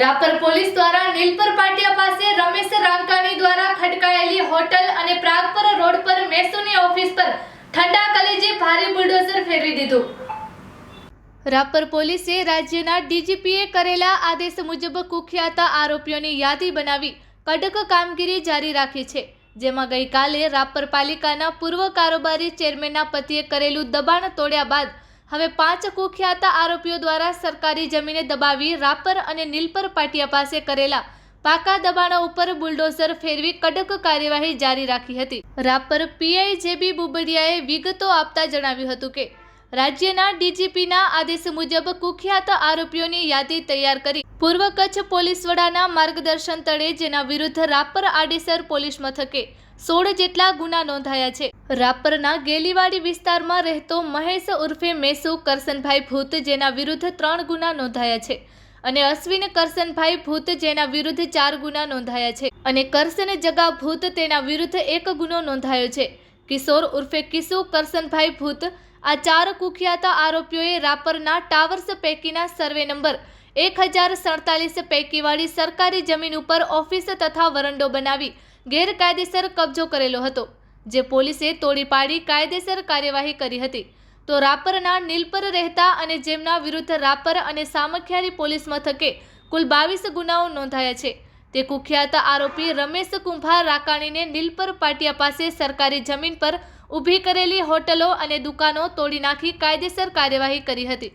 Rapar police દ્વારા નીલપર પાટિયા પાસે રમેશ રાંકાણી દ્વારા ખટકાયેલી હોટલ અને પ્રાગપર રોડ પર મેસોની ઓફિસ પર ઠંડા કલેજે ભારે બુલડોઝર ફેરવી દીધું. રાપર પોલીસે રાજ્યના ડીજીપીએ કરેલા આદેશ મુજબ કુખ્યાત આરોપીઓની યાદી બનાવી કડક કામગીરી જારી રાખી છે, જેમાં ગઈકાલે રાપર પાલિકાના પૂર્વ કારોબારી ચેરમેનના પતિએ કરેલું દબાણ તોડ્યા બાદ હવે પાંચ કુખ્યાત આરોપીઓ દ્વારા સરકારી જમીને દબાવી રાપર અને નીલપર પાટિયા પાસે કરેલા પાકા દબાણો ઉપર બુલડોઝર ફેરવી કડક કાર્યવાહી જારી રાખી હતી. રાપર પીઆઈ જેબી બુબડિયાએ વિગતો આપતા જણાવ્યું હતું કે, રાજ્યના ડીજીપીના આદેશ મુજબ કુખ્યાત આરોપીઓની યાદી તૈયાર કરી પૂર્વ કચ્છ પોલીસ વડાના માર્ગદર્શન તળે જેના વિરુદ્ધ રાપર આડેસર પોલીસ મથકે સોળ જેટલા ગુના નોંધાયા છે. રાપરના ગેલીવાડી વિસ્તારમાં રહેતો મહેશ ઉર્ફે મેસુ કરસનભાઈ ભૂત જેના વિરુદ્ધ ત્રણ ગુના નોંધાયા છે અને અશ્વિન કરસનભાઈ ભૂત જેના વિરુદ્ધ ચાર ગુના નોંધાયા છે અને કરસન જગા ભૂત તેના વિરુદ્ધ એક ગુનો નોંધાયો છે. કિશોર ઉર્ફે કિશુ કરસનભાઈ ભૂત આ ચાર કુખ્યાત આરોપીઓએ રાપરના ટાવર્સ પૈકીના સર્વે નંબર એક હજાર સડતાલીસ પૈકીવાળી સરકારી જમીન ઉપર ઓફિસ તથા વરંડો બનાવી ગેરકાયદેસર કબજો કરેલો હતો. જે પોલીસે તોડી પાડી કાયદેસર કાર્યવાહી કરી હતી. તો રાપરના નીલપર રહેતા અને જેમના વિરુદ્ધ રાપર અને સામખિયારી પોલીસ મથકે કુલ બાવીસ ગુનાઓ નોંધાયા છે. તે કુખ્યાત આરોપી રમેશ કુંભાર રાકાણીને નીલપર પાટિયા પાસે સરકારી જમીન પર ઊભી કરેલી હોટલો અને દુકાનો તોડી નાખી કાયદેસર કાર્યવાહી કરી હતી.